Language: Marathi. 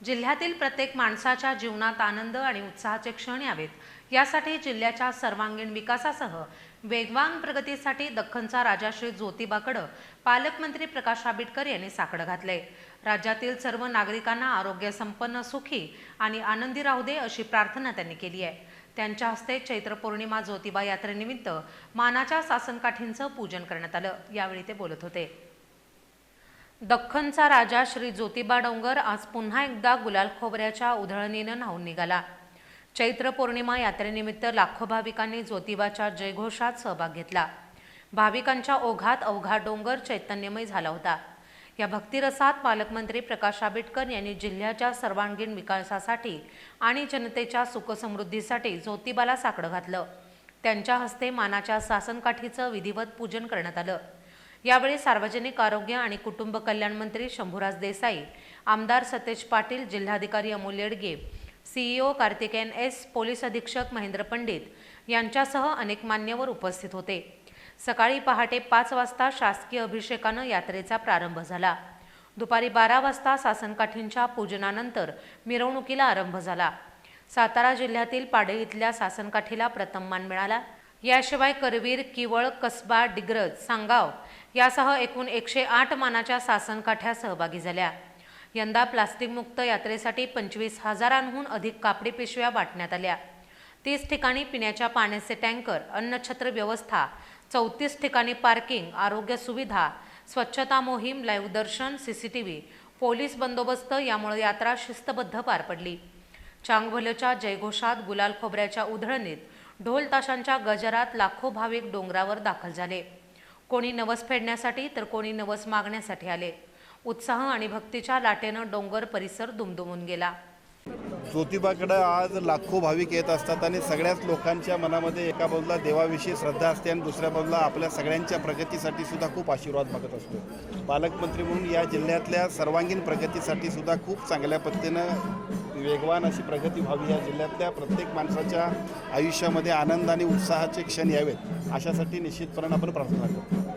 जिल्ह्यातील प्रत्येक माणसाच्या जीवनात आनंद आणि उत्साहाचे क्षण यावेत. यासाठी जिल्ह्याच्या सर्वांगीण विकासासह वेगवान प्रगतीसाठी दख्खनचा राजा श्री ज्योतिबाकडं पालकमंत्री प्रकाश आंबेडकर यांनी साकडं घातलंय राज्यातील सर्व नागरिकांना आरोग्य संपन्न सुखी आणि आनंदी राहू दे अशी प्रार्थना त्यांनी केली आहे. त्यांच्या हस्ते चैत्र पौर्णिमा ज्योतिबा यात्रेनिमित्त मानाच्या सासनकाठींचं पूजन करण्यात आलं. यावेळी ते बोलत होते. दख्खनचा राजा श्री ज्योतिबा डोंगर आज पुन्हा एकदा गुलाल खोबऱ्याच्या उधळणीनं न्हावून निघाला. चैत्र पौर्णिमा यात्रेनिमित्त लाखो भाविकांनी ज्योतिबाच्या जयघोषात सहभाग घेतला. भाविकांच्या ओघात अवघा डोंगर चैतन्यमय झाला होता. या भक्तिरसात पालकमंत्री प्रकाश आंबेडकर यांनी जिल्ह्याच्या सर्वांगीण विकासासाठी आणि जनतेच्या सुखसमृद्धीसाठी ज्योतिबाला साकडं घातलं. त्यांच्या हस्ते मानाच्या सासनकाठीचं विधिवत पूजन करण्यात आलं. यावेळी सार्वजनिक आरोग्य आणि कुटुंब कल्याण मंत्री शंभूराज देसाई आमदार सतेज पाटील जिल्हाधिकारी Amol Yedge CEO Karthikeyan S police अधीक्षक महेंद्र पंडित यांच्यासह अनेक मान्यवर उपस्थित होते. सकाळी पहाटे पाच वाजता शासकीय अभिषेकानं यात्रेचा प्रारंभ झाला. दुपारी बारा वाजता सासनकाठींच्या पूजनानंतर मिरवणुकीला आरंभ झाला. सातारा जिल्ह्यातील पाडे इथल्या सासनकाठीला प्रथम मान मिळाला. याशिवाय करवीर किवळ कसबा डिग्रज सांगाव यासह एकूण एकशे आठ मानाच्या सासनकाठ्या सहभागी झाल्या. यंदा प्लास्टिकमुक्त यात्रेसाठी पंचवीस हजारांहून अधिक कापडी पिशव्या वाटण्यात आल्या. तीस ठिकाणी पिण्याच्या पाण्याचे टँकर अन्नछत्र व्यवस्था चौतीस ठिकाणी पार्किंग आरोग्य सुविधा स्वच्छता मोहीम लाईव्ह दर्शन सीसीटीव्ही पोलीस बंदोबस्त यामुळे यात्रा शिस्तबद्ध पार पडली. चांगभलच्या जयघोषात गुलाल खोबऱ्याच्या उधळणीत ढोल ताशांच्या गजरात लाखो भाविक डोंगरावर दाखल झाले. कोणी नवस फेडण्यासाठी तर कोणी नवस मागण्यासाठी आले. उत्साह आणि भक्तीच्या लाटेनं डोंगर परिसर दुमदुमून गेला. ज्योतिबाकडं आज लाखो भाविक येत असतात आणि सगळ्याच लोकांच्या मनामध्ये एका बाजूला देवाविषयी श्रद्धा असते आणि दुसऱ्या बाजूला आपल्या सगळ्यांच्या प्रगतीसाठी सुद्धा खूप आशीर्वाद मागत असतो. पालकमंत्री म्हणून या जिल्ह्यातल्या सर्वांगीण प्रगतीसाठी सुद्धा खूप चांगल्या पद्धतीनं वेगवान अशी प्रगती व्हावी या जिल्ह्यातल्या प्रत्येक माणसाच्या आयुष्यामध्ये आनंद आणि उत्साहाचे क्षण यावेत. अशासाठी निश्चितपणे आपण प्रार्थना करतो.